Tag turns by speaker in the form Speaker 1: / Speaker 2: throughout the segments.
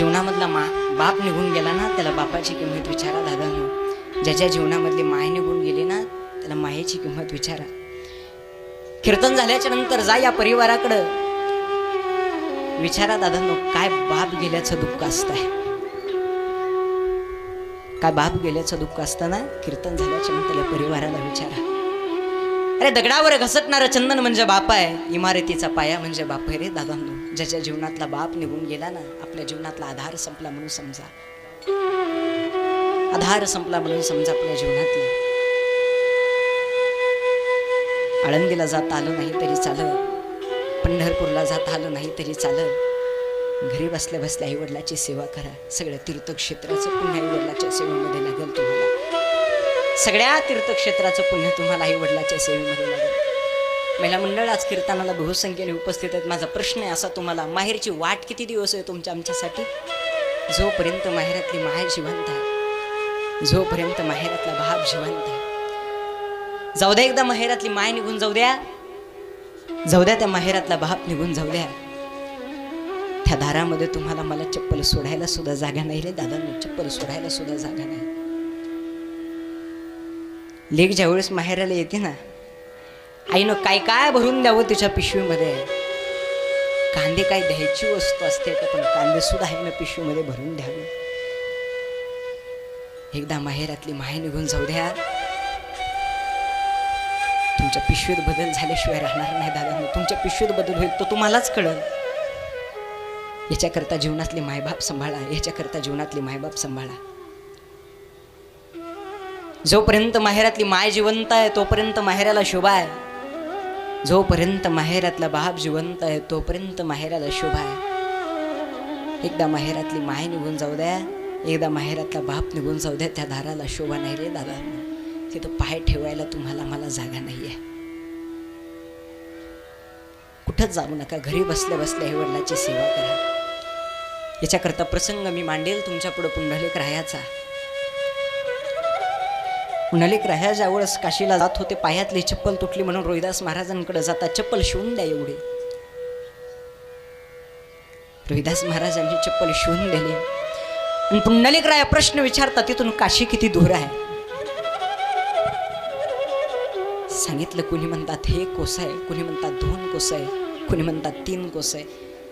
Speaker 1: जीवनामधला मा बाप निघून गेला ना त्याला बापाची किंमत विचारा दादांनो ज्याच्या जीवनामधली माय निघून गेली ना त्याला मायेची किंमत विचारा. कीर्तन झाल्याच्यानंतर जा या परिवाराकडं. विचारा दादांनो काय बाप गेल्याचं दुःख असतंय. काय बाप गेल्याचं दुःख असताना कीर्तन झाल्याच्यानंतर या परिवाराला विचारा. अरे दगडावर घसटणारं चंदन म्हणजे बाप आहे इमारतीचा पाया म्हणजे बाप आहे रे दादांनो ज्याच्या जीवनातला बाप निघून गेला ना आपल्या जीवनातला आधार संपला म्हणून समजा. आधार संपला म्हणून समजा आपल्या जीवनातला. आळंदीला जात आलं नाही तरी चालत पंढरपूरला जात आलं नाही तरी चालत घरी बसल्या बसल्या आई वडिलाची सेवा करा. सगळ्या तीर्थक्षेत्राचं पुण्य आई वडिलाच्या सेवेमध्ये लागेल तुम्हाला. सगळ्या तीर्थक्षेत्राचं पुण्य तुम्हाला आई वडिलाच्या सेवेमध्ये लागेल. महिला मंडळ आज कीर्तनाला बहुसंख्येने उपस्थित आहेत. माझा प्रश्न आहे असा तुम्हाला माहेरची वाट किती दिवस आहे तुमच्या आमच्यासाठी? जोपर्यंत माहेरातली माय जिवंत आहे जोपर्यंत माहेरातला भाव जिवंत आहे. जाऊ द्या एकदा माहेरातली माय निघून जाऊ द्या. जाऊ द्या त्या माहेरातला बाप निघून जाऊ द्या. त्या दारामध्ये तुम्हाला मला चप्पल सोडायला सुद्धा जागा नाही रे दादा चप्पल सोडायला सुद्धा जागा नाही. लेक ज्यावेळेस माहेराला येते ना आईनं काय काय भरून द्यावं तिच्या पिशवीमध्ये? कांदे काय द्यायची वस्तू असते का? पण कांदे सुद्धा आईनं पिशवीमध्ये भरून द्यावे. एकदा माहेरातली माय निघून जाऊ द्या. तुमच्या पिशवीत बदल झाल्याशिवाय राहणार नाही दादा. तुमच्या पिशवीत बदल होईल तो तुम्हालाच कळल. याच्याकरता जीवनातले मायबाप सांभाळा. याच्याकरता जीवनातले मायबाप सांभाळा. जोपर्यंत माहेरातली माय जिवंत आहे तोपर्यंत माहेराला शोभा आहे. जोपर्यंत माहेरातला बाप जिवंत आहे तोपर्यंत माहेराला शोभा आहे. एकदा माहेरातली माय निघून जाऊ द्या एकदा माहेरातला बाप निघून जाऊ द्या त्या दाराला शोभा नाही रे दादा. तिथं पाय ठेवायला तुम्हाला मला जागा नाही आहे कुठंच जाऊ नका घरी बसल्या बसल्या हे वडिलाची सेवा करा. याच्याकरता प्रसंग मी मांडेल तुमच्या पुढं पुंडलिक राहायचा. पुंडलिक राह्या ज्यावेळेस काशीला जात होते पायातली चप्पल तुटली म्हणून रोहिदास महाराजांकडे जाता चप्पल शिवून द्या एवढी. रोहिदास महाराजांनी चप्पल शिवून दिली. आणि पुंडलिक राया प्रश्न विचारता तिथून काशी किती दूर आहे? सांगितलं कुणी म्हणतात हे कोस आहे कुणी म्हणतात दोन कोस आहे कुणी म्हणतात तीन कोस आहे.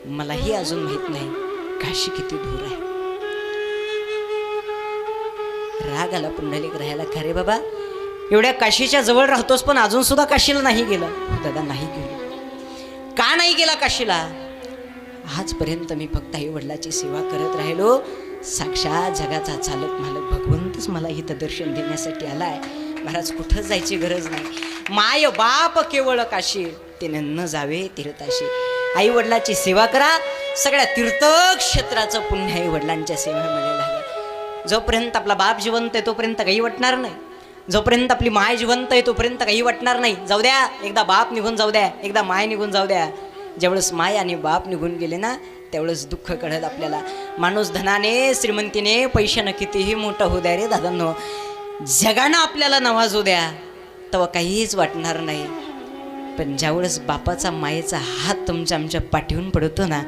Speaker 1: मलाही अजून माहीत नाही काशी किती दूर आहे? राग आला पुंडलिक राहायला खरे बाबा? एवढ्या काशीच्या जवळ राहतोस पण अजून सुद्धा काशीला नाही गेला. दादा नाही गेलो. का नाही गेला काशीला? आजपर्यंत मी फक्त आई वडिलाची सेवा करत राहिलो. साक्षात जगाचा चालक मालक भगवंतच मला इथं दर्शन देण्यासाठी आलाय. महाराज कुठं जायची गरज नाही. माय बाप केवळ काशी. तिने न जावे तीर्थाशी. आई वडिलाची सेवा करा. सगळ्या तीर्थक्षेत्राचं पुण्य आई वडिलांच्या सेवेमध्ये लागेल जोपर्यंत आपला बाप जिवंत आहे तोपर्यंत काही वाटणार नाही. जोपर्यंत आपली माय जिवंत आहे तोपर्यंत काही वाटणार नाही. जाऊ द्या एकदा बाप निघून जाऊ द्या एकदा माय निघून जाऊ द्या. ज्यावेळेस माय आणि बाप निघून गेले ना त्यावेळेस दुःख कळेल आपल्याला. माणूस धनाने श्रीमंतीने पैशानं कितीही मोठं होऊ द्या रे दादांनो. जगानं आपल्याला नवाजू द्या तेव्हा काहीच वाटणार नाही. पण ज्यावेळेस बापाचा मायेचा हात तुमच्या आमच्या पाठीवून पडतो ना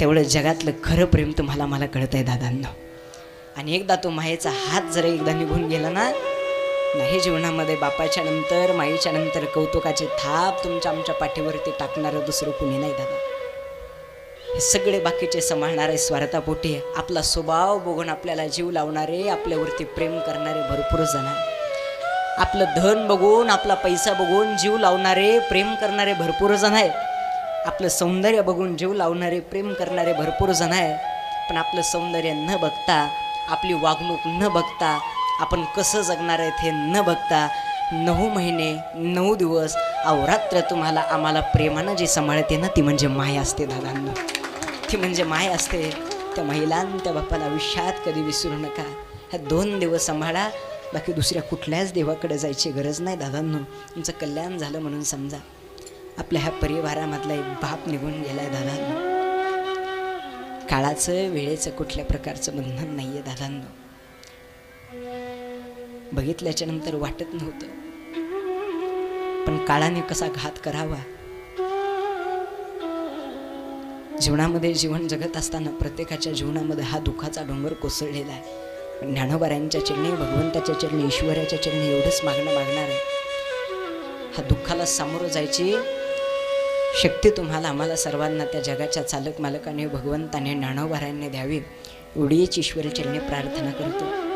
Speaker 1: तेवढं जगातलं खरं प्रेम तुम्हाला मला कळत आहे दादांना. आणि एकदा तो मायेचा हात जर एकदा निघून गेला ना नाही जीवनामध्ये बापाच्या नंतर माईच्या नंतर कौतुकाचे थाप तुमच्या आमच्या पाठीवरती टाकणारं दुसरं कुणी नाही दादा. हे सगळे बाकीचे सांभाळणारे स्वार्थापोटी आपला स्वभाव बघून आपल्याला जीव लावणारे आपल्यावरती प्रेम करणारे भरपूर जण आहे आपलं धन बघून आपला पैसा बघून जीव लावणारे प्रेम करणारे भरपूर जण आहे आपलं सौंदर्य बघून जीव लावणारे प्रेम करणारे भरपूर जण आहे पण आपलं सौंदर्य न बघता आपली वागणूक न बघता आपण कसं जगणार आहे ते न बघता नऊ महिने नऊ दिवस अवरात्र तुम्हाला आम्हाला प्रेमानं जी सांभाळते ना ती म्हणजे माय असते दादांना. ती म्हणजे माय असते. त्या महिलांना त्या बापाला आयुष्यात कधी विसरू नका. ह्या दोन दिवस सांभाळा. बाकी दुसऱ्या कुठल्याच देवाकडे जायची गरज नाही दादांनो. तुमचं कल्याण झालं म्हणून समजा. आपल्या ह्या परिवारामधला एक बाप निघून गेला आहे दादांनो. काळाचं वेळेचं कुठल्या प्रकारचं बंधन नाही आहे दादांना. बघितल्याच्या नंतर वाटत नव्हतं. पण काळाने कसा घात करावा. जीवनामध्ये जीवन जगत असताना प्रत्येकाच्या जीवनामध्ये हा दुःखाचा डोंगर कोसळलेला आहे. पण ज्ञानोबाऱ्यांच्या चरणी भगवंताच्या चरणी ईश्वराच्या चरणी एवढंच मागणं मागणार आहे. हा दुःखाला सामोरं जायची शक्ती तुम्हाला आम्हाला सर्वांना त्या जगाच्या चालक मालकाने भगवंताने ज्ञानोबाऱ्यांनी द्यावी. एवढीच ईश्वरचरणी प्रार्थना करतो.